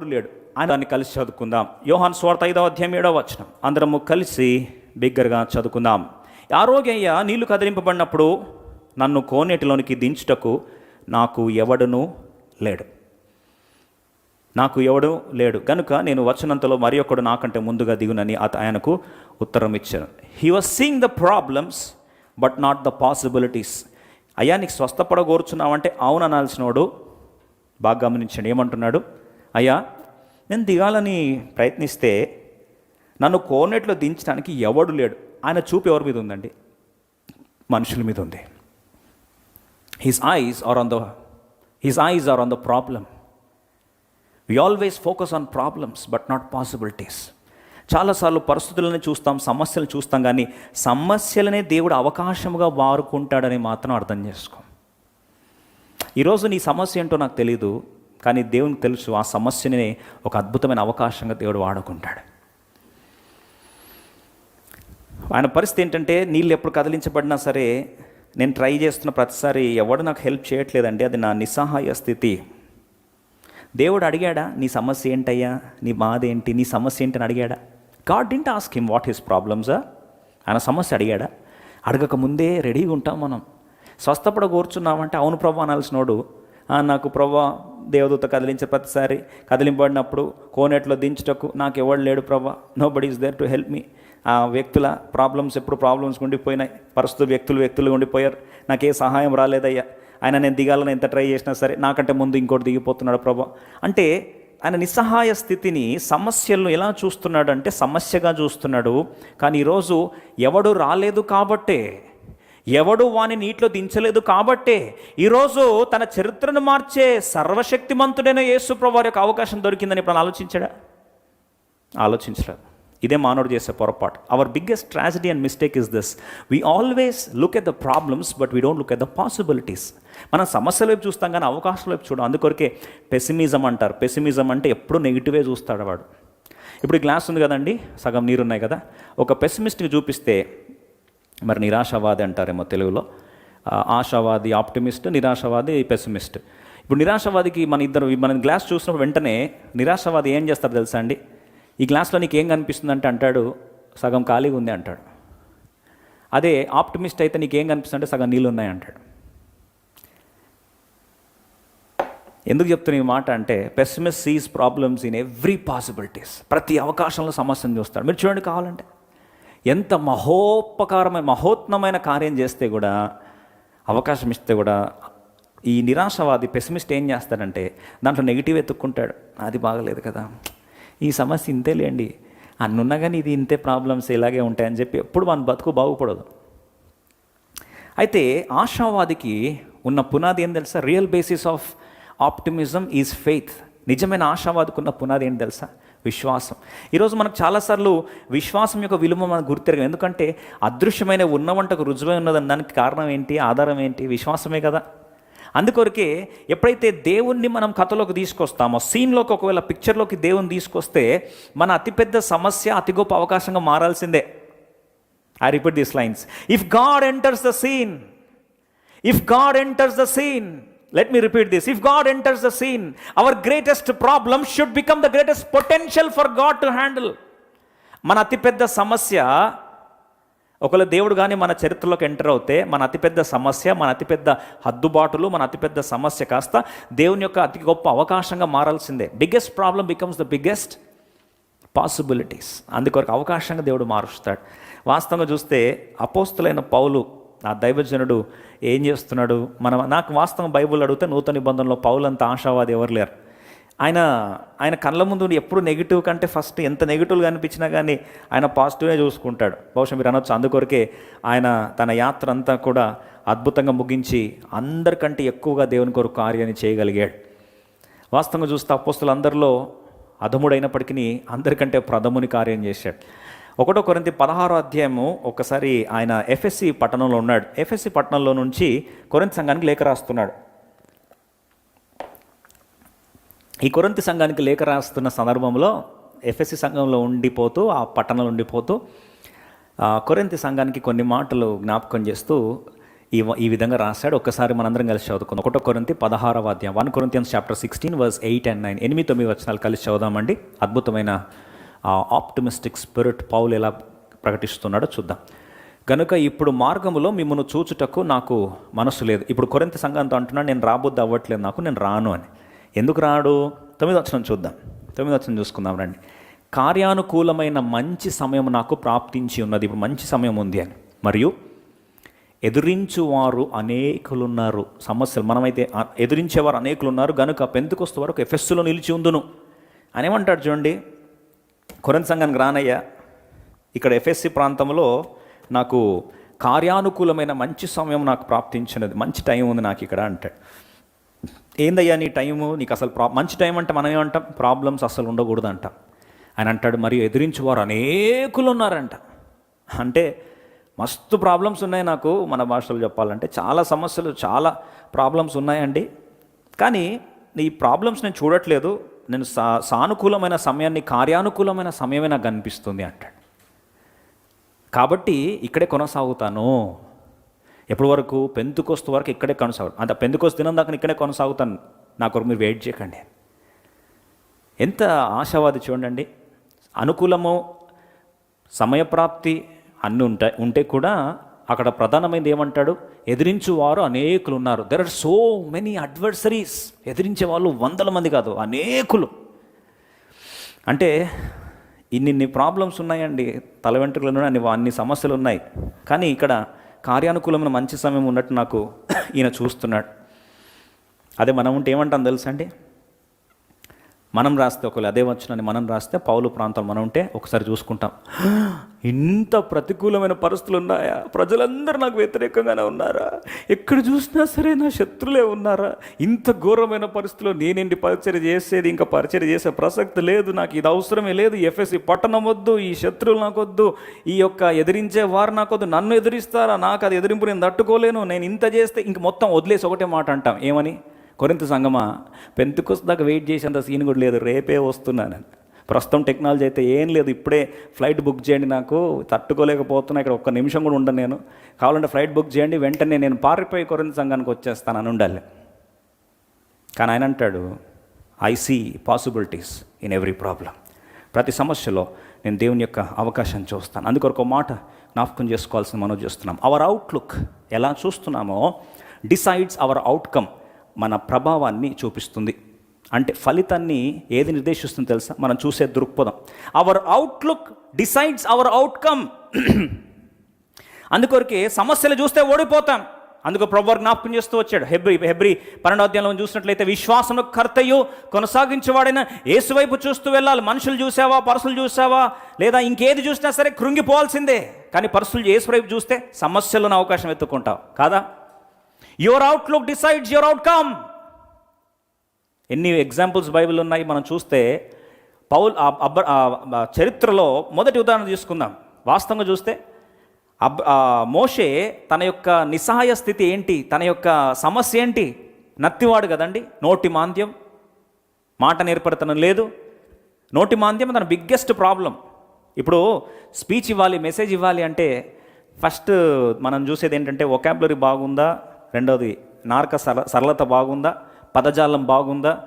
లేడు. ఆయన దాన్ని కలిసి చదువుకుందాం. యోహాన్ స్వార్థ ఐదవ అధ్యాయం ఏడవ వచనం. అందరము కలిసి బిగ్గరగా చదువుకుందాం. ఆరోగ్యయ్య నీళ్ళు కదిలింపబడినప్పుడు నన్ను కోనేటిలోనికి దించుటకు నాకు ఎవడును లేడు. నాకు ఎవడు లేడు. కనుక నేను వచ్చినంతలో మరి ఒకడు నాకంటే ముందుగా దిగునని అత ఆయనకు ఉత్తరం ఇచ్చాను. He was seeing the problems but not the possibilities అయ్యా నీకు స్వస్థపడగోరుచున్నావంటే అవును అనాల్సినోడు బాగా గమనించండి. ఏమంటున్నాడు? అయ్యా నేను దిగాలని ప్రయత్నిస్తే నన్ను కోనేట్లో దించడానికి ఎవడు లేడు. ఆయన చూపు ఎవరి మీద ఉందండి? మనుషుల మీద ఉంది. His eyes are on the his eyes are on the problem we always focus on problems but not possibilities చాలాసార్లు పరిస్థితులని చూస్తాం సమస్యలు చూస్తాం కానీ సమస్యలనే దేవుడు అవకాశముగా వారుకుంటాడని మాత్రం అర్థం చేసుకో. ఈరోజు నీ సమస్య ఏంటో నాకు తెలియదు కానీ దేవునికి తెలుసు ఆ సమస్యని ఒక అద్భుతమైన అవకాశంగా దేవుడు వాడుకుంటాడు. ఆయన పరిస్థితి ఏంటంటే నీళ్ళు ఎప్పుడు కదిలించబడినా సరే నేను ట్రై చేస్తున్న ప్రతిసారి ఎవడు నాకు హెల్ప్ చేయట్లేదండి అది నా నిస్సహాయ స్థితి. దేవుడు అడిగాడా నీ సమస్య ఏంటయ్యా? నీ బాధ ఏంటి? నీ సమస్య ఏంటి? అని అడిగాడా. God didn't ask him what his ప్రాబ్లమ్సా ఆయన సమస్య అడిగాడా. అడగక ముందే రెడీగా ఉంటాం మనం. స్వస్థపడ కూర్చున్నామంటే అవును ప్రభా అనాల్సినోడు నాకు ప్రభా దేవదూత కదిలించే ప్రతిసారి కదిలింపబడినప్పుడు కోనేట్లో దించుటకు నాకు ఎవడు లేడు ప్రభా nobody is there to help me ఆ వ్యక్తుల ప్రాబ్లమ్స్ ఎప్పుడు ప్రాబ్లమ్స్ ఉండిపోయినాయి పరిస్థితులు వ్యక్తులు వ్యక్తులు ఉండిపోయారు. నాకు ఏ సహాయం రాలేదయ్యా. ఆయన నేను దిగాలని ఎంత ట్రై చేసినా సరే నాకంటే ముందు ఇంకోటి దిగిపోతున్నాడు ప్రభా అంటే ఆయన నిస్సహాయ స్థితిని సమస్యలను ఎలా చూస్తున్నాడు అంటే సమస్యగా చూస్తున్నాడు. కానీ ఈరోజు ఎవడు రాలేదు కాబట్టే ఎవడు వాని నీటిలో దించలేదు కాబట్టే ఈరోజు తన చరిత్రను మార్చే సర్వశక్తిమంతుడైన యేసుప్రభు యొక్క అవకాశం దొరికిందని ఇప్పుడు ఆలోచించాడా? ఆలోచించలేదు. ఇదే మానవుడు చేసే పొరపాటు. Our biggest tragedy and mistake is this we always look at the problems but we don't look at the possibilities మనం సమస్యల వైపు చూస్తాం కానీ అవకాశాల వైపు చూడం. అందుకొరకే పెసిమిజం అంటారు. పెసిమిజం అంటే ఎప్పుడు నెగిటివే చూస్తాడు వాడు. ఇప్పుడు గ్లాస్ ఉంది కదండి? సగం నీరు ఉన్నాయి కదా. ఒక పెసిమిస్ట్కి చూపిస్తే మరి నిరాశవాది అంటారేమో తెలుగులో. ఆశావాది ఆప్టిమిస్ట్ నిరాశవాది పెసిమిస్ట్. ఇప్పుడు నిరాశవాదికి మన ఇద్దరు మన గ్లాస్ చూసినప్పుడు వెంటనే నిరాశవాది ఏం చేస్తారు తెలుసా అండి? ఈ గ్లాస్లో నీకు ఏం కనిపిస్తుంది అంటే అంటాడు సగం ఖాళీగా ఉంది అంటాడు. అదే ఆప్టిమిస్ట్ అయితే నీకు ఏం కనిపిస్తుంది అంటే సగం నీళ్ళు ఉన్నాయి అంటాడు. ఎందుకు చెప్తున్న ఈ మాట అంటే pessimist sees problems in every possibilities. ప్రతి అవకాశంలో సమస్యను చూస్తాడు. మీరు చూడండి కావాలంటే. ఎంత మహోపకారమైన మహోత్నమైన కార్యం చేస్తే కూడా అవకాశం ఇస్తే కూడా ఈ నిరాశవాది పెసిమిస్ట్ ఏం చేస్తాడంటే దాంట్లో నెగిటివ్ ఎత్తుక్కుంటాడు. అది బాగలేదు కదా. ఈ సమస్య ఇంతే లేండి అన్నున్నా కానీ ఇది ఇంతే ప్రాబ్లమ్స్ ఇలాగే ఉంటాయని చెప్పి ఎప్పుడు మన బతుకు బాగుపడదు. అయితే ఆశావాదికి ఉన్న పునాది ఏం తెలుసా? Real basis of optimism is faith నిజమైన ఆశావాదికి ఉన్న పునాది ఏం తెలుసా? విశ్వాసం. ఈరోజు మనకు చాలాసార్లు విశ్వాసం యొక్క విలువ మనకు గుర్తిరగదు. ఎందుకంటే అదృశ్యమైన ఉన్న వంటకు రుజువై ఉన్నదని దానికి కారణం ఏంటి? ఆధారం ఏంటి? విశ్వాసమే కదా. అందుకొరకే ఎప్పుడైతే దేవుణ్ణి మనం కథలోకి తీసుకొస్తామో సీన్లోకి ఒకవేళ పిక్చర్లోకి దేవుని తీసుకొస్తే మన అతిపెద్ద సమస్య అతి గొప్ప అవకాశంగా మారాల్సిందే. I repeat this lines if God enters the scene if God enters the scene let me repeat this if God enters the scene our greatest problem should become the greatest potential for God to handle మన అతిపెద్ద సమస్య ఒకవేళ దేవుడు కానీ మన చరిత్రలోకి enter అవుతే మన అతిపెద్ద సమస్య మన అతిపెద్ద హద్దుబాటులు మన అతిపెద్ద సమస్య కాస్త దేవుని యొక్క అతి గొప్ప అవకాశంగా మారాల్సిందే. Biggest problem becomes the biggest possibilities అందుకొరకు అవకాశంగా దేవుడు మారుస్తాడు. వాస్తవంగా చూస్తే అపోస్తులైన పౌలు ఆ దైవజనుడు ఏం చేస్తున్నాడు? మనం నాకు వాస్తవం బైబుల్ అడిగితే నూతన నిబంధనలో పౌలంత ఆశావాది ఎవరు లేరు. ఆయన ఆయన కళ్ళ ముందు ఎప్పుడు నెగిటివ్ కంటే ఫస్ట్ ఎంత నెగిటివ్గా అనిపించినా కానీ ఆయన పాజిటివ్గా చూసుకుంటాడు. బహుశా మీరు అనొచ్చు. అందుకొరకే ఆయన తన యాత్ర అంతా కూడా అద్భుతంగా ముగించి అందరికంటే ఎక్కువగా దేవుని కొరకు కార్యాన్ని చేయగలిగాడు. వాస్తవంగా చూస్తే అపోస్తులందరిలో అధముడైనప్పటికీ అందరికంటే ప్రథముని కార్యం చేశాడు. ఒకటో కొరింతి పదహారో అధ్యాయము ఒకసారి ఆయన ఎఫ్ఎస్సి పట్టణంలో ఉన్నాడు. ఎఫ్ఎస్సి పట్టణంలో నుంచి కొరింత సంఘానికి లేఖ రాస్తున్నాడు. ఈ కొరంతి సంఘానికి లేఖ రాస్తున్న సందర్భంలో ఎఫ్ఎస్సి సంఘంలో ఉండిపోతూ ఆ పట్టణంలో ఉండిపోతూ కొరంతి సంఘానికి కొన్ని మాటలు జ్ఞాపకం చేస్తూ ఈ ఈ విధంగా రాశాడు. ఒక్కసారి మనందరం కలిసి చదువుకుందాం. ఒకటో కొరంతి పదహారవ అధ్యాయం. One Corinthians chapter sixteen verse eight and nine. ఎనిమిది తొమ్మిది వచనాలు కలిసి చదువుదామండి. అద్భుతమైన ఆ ఆప్టిమిస్టిక్ స్పిరిట్ పౌలు ఎలా ప్రకటిస్తున్నాడో చూద్దాం. కనుక ఇప్పుడు మార్గములో మిమ్మల్ని చూచుటకు నాకు మనసు లేదు. ఇప్పుడు కొరింత సంఘంతో అంటున్నాడు నేను రాబోద్దు అవ్వట్లేదు నాకు నేను రాను అని. ఎందుకు రాడు? తొమ్మిది వచ్చిన చూద్దాం. తొమ్మిది వచ్చిన చూసుకుందాం రండి. కార్యానుకూలమైన మంచి సమయం నాకు ప్రాప్తించి ఉన్నది. ఇప్పుడు మంచి సమయం ఉంది అని. మరియు ఎదురించువారు అనేకులున్నారు. సమస్యలు. మనమైతే ఎదురించేవారు అనేకులు ఉన్నారు కనుక పెంతుకొస్తు వరకు ఎఫెస్సులో నిలిచి ఉందును. అనేమంటాడు చూడండి. కొరంత సంఘానికి రానయ్యా. ఇక్కడ ఎఫ్ఎస్సి ప్రాంతంలో నాకు కార్యానుకూలమైన మంచి సమయం నాకు ప్రాప్తించినది. మంచి టైం ఉంది నాకు ఇక్కడ అంటాడు. ఏందయ్యా నీ టైము? నీకు అసలు ప్రా మంచి టైం అంటే మనం ఏమంటాం? ప్రాబ్లమ్స్ అసలు ఉండకూడదు అంటాం ఆయన అంటాడు మరియు ఎదిరించేవారు అనేకులు ఉన్నారంట అంటే మస్తు ప్రాబ్లమ్స్ ఉన్నాయి నాకు మన భాషలో చెప్పాలంటే. చాలా సమస్యలు చాలా ప్రాబ్లమ్స్ ఉన్నాయండి. కానీ నీ ప్రాబ్లమ్స్ నేను చూడట్లేదు. నేను సా సానుకూలమైన సమయాన్ని కార్యానుకూలమైన సమయమే నాకు కనిపిస్తుంది అంటాడు. కాబట్టి ఇక్కడే కొనసాగుతాను. ఎప్పటి వరకు పెంతుకొస్తు వరకు ఇక్కడే కొనసాగు అంత పెంతుకొస్తు దినం దాకా ఇక్కడే కొనసాగుతాను. నా కొరకు మీరు వెయిట్ చేయకండి. ఎంత ఆశావాది చూడండి. అనుకూలము సమయప్రాప్తి అన్నీ ఉంటాయి ఉంటే కూడా అక్కడ ప్రధానమైనది ఏమంటాడు? ఎదిరించువారు అనేకులు ఉన్నారు there are so many adversaries ఎదిరించే వాళ్ళు వందల మంది కాదు అనేకులు. అంటే ఇన్నిన్ని ప్రాబ్లమ్స్ ఉన్నాయండి. తల వెంట్రుకలు అన్ని అన్ని సమస్యలు ఉన్నాయి కానీ ఇక్కడ కార్యానుకూలమైన మంచి సమయం ఉన్నట్టు నాకు ఈయన చూస్తున్నాడు. అదే మనం ఉంటే ఏమంటాం తెలుసా అండి మనం రాస్తే ఒకవేళ అదే వచ్చినని మనం రాస్తే పౌలు ప్రాంతం మనం ఉంటే ఒకసారి చూసుకుంటాం. ఇంత ప్రతికూలమైన పరిస్థితులు ఉన్నాయా? ప్రజలందరూ నాకు వ్యతిరేకంగానే ఉన్నారా? ఎక్కడ చూసినా సరే నా శత్రులే ఉన్నారా? ఇంత ఘోరమైన పరిస్థితుల్లో నేనేంటి పరిచయం చేసేది? ఇంకా పరిచయం చేసే ప్రసక్తి లేదు. నాకు ఇది అవసరమే లేదు. ఎఫ్ఎస్సి పట్టణం వద్దు. ఈ శత్రువులు నాకొద్దు ఈ యొక్క ఎదిరించే వారు నాకొద్దు నన్ను ఎదిరిస్తారా? నాకు అది ఎదిరింపు నేను తట్టుకోలేను. నేను ఇంత చేస్తే ఇంక మొత్తం వదిలేసి ఒకటే మాట అంటాం. ఏమని? కొరింత సంగమా? పెంతుకొస్త దాకా వెయిట్ చేసేంత సీన్ కూడా లేదు. రేపే వస్తున్నాను. ప్రస్తుతం టెక్నాలజీ అయితే ఏం లేదు. ఇప్పుడే ఫ్లైట్ బుక్ చేయండి నాకు. తట్టుకోలేకపోతున్నా. ఇక్కడ ఒక్క నిమిషం కూడా ఉండను నేను. కావాలంటే ఫ్లైట్ బుక్ చేయండి. వెంటనే నేను పారిపోయి కొరింత సంఘానికి వచ్చేస్తాను అని ఉండాలి. కానీ ఆయన అంటాడు I see possibilities in every problem ప్రతి సమస్యలో నేను దేవుని యొక్క అవకాశం చూస్తాను. అందుకొరకు ఒక మాట జ్ఞాపకం చేసుకోవాల్సిన మనం చూస్తున్నాం. అవర్ అవుట్లుక్ ఎలా చూస్తున్నామో డిసైడ్స్ అవర్ అవుట్కమ్ మన ప్రభావాన్ని చూపిస్తుంది. అంటే ఫలితాన్ని ఏది నిర్దేశిస్తుంది తెలుసా? మనం చూసే దృక్పథం. Our outlook decides our outcome అందుకొరకే సమస్యలు చూస్తే ఓడిపోతాం. అందుకు ప్రభు జ్ఞాపకం చేస్తూ వచ్చాడు. హెబ్రి హెబ్రి పన్నెండో చూసినట్లయితే విశ్వాసము కర్తయు కొనసాగించేవాడైన ఏసువైపు చూస్తూ వెళ్ళాలి. మనుషులు చూసావా? పరసులు చూసావా? లేదా ఇంకేది చూసినా సరే కృంగిపోవాల్సిందే. కానీ పరసులు ఏసువైపు చూస్తే సమస్యలను అవకాశం ఎత్తుకుంటావు. కాదా? Your outlook decides your outcome ఎన్ని ఎగ్జాంపుల్స్ బైబిల్ ఉన్నాయి మనం చూస్తే పౌల్ అబ్బ చరిత్రలో మొదటి ఉదాహరణ తీసుకుందాం. వాస్తవంగా చూస్తే అబ్ మోషే తన యొక్క నిస్సహాయ స్థితి ఏంటి? తన యొక్క సమస్య ఏంటి? నత్తివాడు కదండి నోటి మాంద్యం. మాట నేర్పడతనం లేదు. నోటి మాంద్యం తన బిగ్గెస్ట్ ప్రాబ్లం. ఇప్పుడు స్పీచ్ ఇవ్వాలి మెసేజ్ ఇవ్వాలి అంటే ఫస్ట్ మనం చూసేది ఏంటంటే ఒకాబులరీ బాగుందా? రెండవది నార్క సర సరళత బాగుందా? పదజాలం బాగుందా?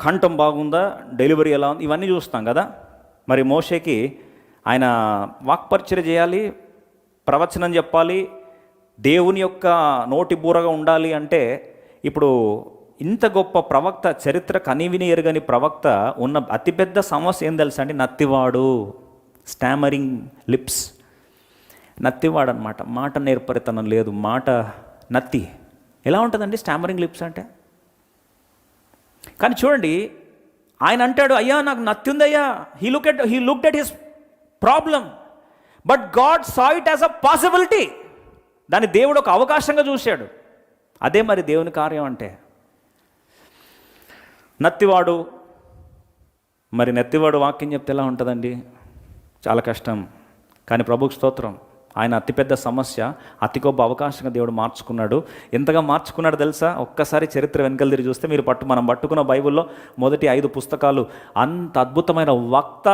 కంఠం బాగుందా? డెలివరీ ఎలా ఉంది? ఇవన్నీ చూస్తాం కదా. మరి మోషేకి ఆయన వాక్పరిచయ చేయాలి ప్రవచనం చెప్పాలి దేవుని యొక్క నోటి బూరగా ఉండాలి అంటే ఇప్పుడు ఇంత గొప్ప ప్రవక్త చరిత్ర కనివిని ఎరగని ప్రవక్త ఉన్న అతిపెద్ద సమస్య ఏం తెలుసా అండి? నత్తివాడు. Stammering lips. నత్తివాడు అనమాట మాట నేర్పరితనం లేదు. మాట నత్తి. ఎలా ఉంటుందండి స్టామరింగ్ లిప్స్ అంటే? కానీ చూడండి ఆయన అంటాడు అయ్యా నాకు నత్తి ఉందయ్యా he look at he look at his problem but God saw it as a possibility దాన్ని దేవుడు ఒక అవకాశంగా చూశాడు. అదే మరి దేవుని కార్యం అంటే. నత్తివాడు మరి నెత్తివాడు వాక్యం చెప్తే ఎలా ఉంటుందండి? చాలా కష్టం. కానీ ప్రభుకు స్తోత్రం. ఆయన అతిపెద్ద సమస్య అతి గొప్ప అవకాశంగా దేవుడు మార్చుకున్నాడు. ఎంతగా మార్చుకున్నాడు తెలుసా? ఒక్కసారి చరిత్ర వెనకలు తిరిగి చూస్తే మీరు పట్టు మనం పట్టుకున్న బైబిల్లో మొదటి ఐదు పుస్తకాలు అంత అద్భుతమైన వక్త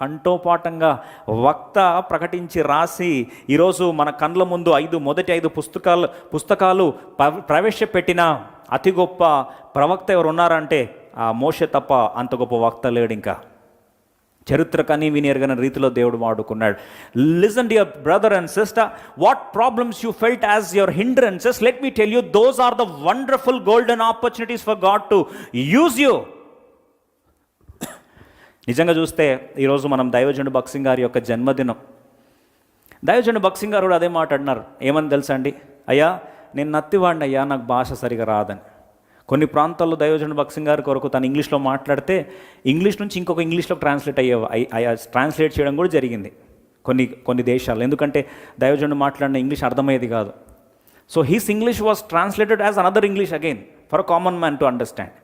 కంఠోపాఠంగా వక్త ప్రకటించి రాసి ఈరోజు మన కండ్ల ముందు ఐదు మొదటి ఐదు పుస్తకాలు పుస్తకాలు ప్రవేశపెట్టిన అతి గొప్ప ప్రవక్త ఎవరు ఉన్నారంటే ఆ మోషే తప్ప అంత గొప్ప వక్త లేడు ఇంకా చరిత్ర కనీ విని రీతిలో దేవుడు వాడుకున్నాడు. Listen to your brother and sister what problems you felt as your hindrances let me tell you those are the wonderful golden opportunities for God to use you నిజంగా చూస్తే ఈరోజు మనం దైవజనుడు బక్సింగ్ గారి యొక్క జన్మదినం. దైవజనుడు బక్సింగ్ గారు కూడా అదే మాట ఏమని తెలుసా అండి? అయ్యా నేను నత్తివాడిని అయ్యా నాకు భాష సరిగా రాదని. కొన్ని ప్రాంతాల్లో దయోజన బక్సింగ్ గారి కొరకు తను ఇంగ్లీష్లో మాట్లాడితే ఇంగ్లీష్ నుంచి ఇంకొక ఇంగ్లీష్లో ట్రాన్స్లేట్ అయ్యే ట్రాన్స్లేట్ చేయడం కూడా జరిగింది. కొన్ని కొన్ని దేశాలు ఎందుకంటే దైవజనుడు మాట్లాడిన ఇంగ్లీష్ అర్థమయ్యేది కాదు. So his English was translated as another English again for a common man to understand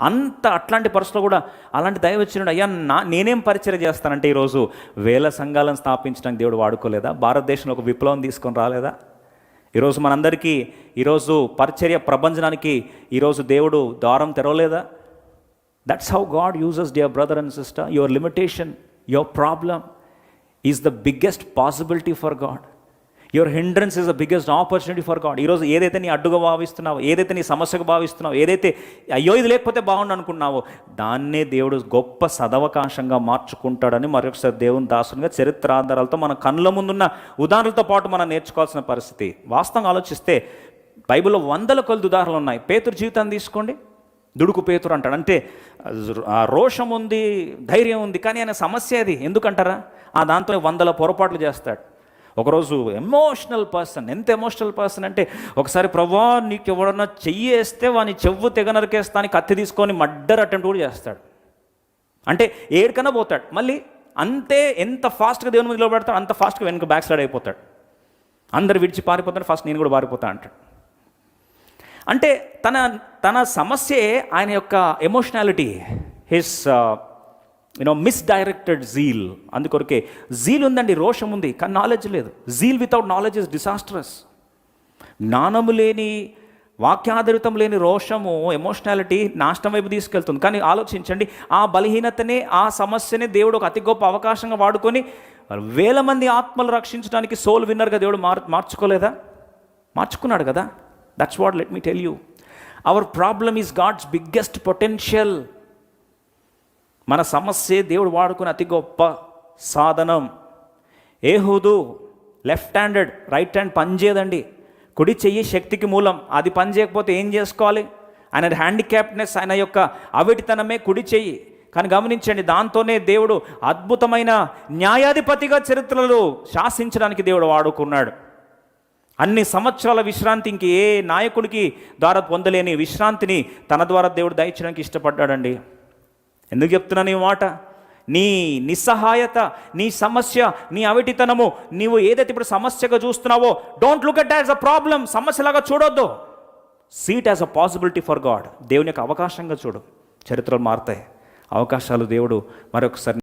అంత అట్లాంటి పరిస్థితుల్లో కూడా అలాంటి దైవచనుడు అయ్యా నా నేనేం పరిచయం చేస్తానంటే ఈరోజు వేల సంఘాలను స్థాపించడానికి దేవుడు వాడుకోలేదా? భారతదేశంలో ఒక విప్లవం తీసుకొని రాలేదా? ఈరోజు మనందరికీ ఈరోజు పరిచర్య ప్రపంచానికి ఈరోజు దేవుడు ద్వారం తెరవలేదా? That's how God uses dear brother and sister your limitation your problem is the biggest possibility for God your hindrance is the biggest opportunity for God ఈరోజు ఏదైతే నీ అడ్డుగా భావిస్తున్నావో ఏదైతే నీ సమస్యగా భావిస్తున్నావో ఏదైతే అయ్యో ఇది లేకపోతే బాగుండు అనుకున్నావో దాన్నే దేవుడు గొప్ప సదవకాశంగా మార్చుకుంటాడని మరొకసారి దేవుని దాసునిగా చరిత్ర ఆధారాలతో మన కళ్ళ ముందున్న ఉదాహరణలతో పాటు మనం నేర్చుకోవాల్సిన పరిస్థితి. వాస్తవంగా ఆలోచిస్తే బైబిల్లో వందల కొలది ఉదాహరణలు ఉన్నాయి. పేతురు జీవితాన్ని తీసుకోండి. దుడుకు పేతురు అంటాడు. అంటే రోషం ఉంది ధైర్యం ఉంది కానీ ఆయన సమస్య అది. ఎందుకంటారా? ఆ దాంతో వందల పొరపాట్లు చేస్తాడు. ఒకరోజు ఎమోషనల్ పర్సన్ ఎంత ఎమోషనల్ పర్సన్ అంటే ఒకసారి ప్రభా నీకు ఎవడన్నా చెయ్యి వేస్తే వాని చెవు తెగ నరికేస్తాని కత్తి తీసుకొని మర్డర్ అటెంప్ట్ కూడా చేస్తాడు. అంటే ఏడుకన్నా పోతాడు. మళ్ళీ అంతే ఎంత ఫాస్ట్గా దేవుని మీద నిలబడతాడు అంత ఫాస్ట్గా వెనుక బ్యాక్ స్లైడ్ అయిపోతాడు. అందరు విడిచి పారిపోతాడు ఫస్ట్ నేను కూడా పారిపోతా అంటాడు. అంటే తన తన సమస్యే ఆయన యొక్క emotionality his you know misdirected zeal అందుకొరకే జీల్ ఉందండి రోషం ఉంది కానీ నాలెడ్జ్ లేదు. Zeal without knowledge is disastrous జ్ఞానము లేని వాక్యాధారితం లేని రోషము ఎమోషనాలిటీ నాశనం వైపు తీసుకెళ్తుంది. కానీ ఆలోచించండి ఆ బలహీనతనే ఆ సమస్యని దేవుడు ఒక అతి గొప్ప అవకాశంగా వాడుకొని వేల మంది ఆత్మలు రక్షించడానికి సోల్ విన్నర్గా దేవుడు మార్ మార్చుకోలేదా? మార్చుకున్నాడు కదా. That's what let me tell you our problem is God's biggest potential మన సమస్య దేవుడు వాడుకున్న అతి గొప్ప సాధనం. Ehud left handed right hand పనిచేయదండి కుడి చెయ్యి శక్తికి మూలం. అది పని చేయకపోతే ఏం చేసుకోవాలి? ఆయన హ్యాండిక్యాప్నెస్ ఆయన యొక్క అవిటితనమే కుడి చెయ్యి. కానీ గమనించండి దాంతోనే దేవుడు అద్భుతమైన న్యాయాధిపతిగా చరిత్రలో శాసించడానికి దేవుడు వాడుకున్నాడు. అన్ని సంవత్సరాల విశ్రాంతి ఇంక ఏ నాయకుడికి ద్వారా పొందలేని విశ్రాంతిని తన ద్వారా దేవుడు దయచడానికి ఇష్టపడ్డాడండి. ఎందుకు చెప్తున్నాను ఈ మాట? నీ నిస్సహాయత నీ సమస్య నీ అవిటితనము నీవు ఏదైతే ఇప్పుడు సమస్యగా చూస్తున్నావో don't look at as a problem సమస్యలాగా చూడొద్దు. See it as a possibility for God దేవుని యొక్క అవకాశంగా చూడు. చరిత్రలు మారుతాయి. అవకాశాలు దేవుడు మరొకసారి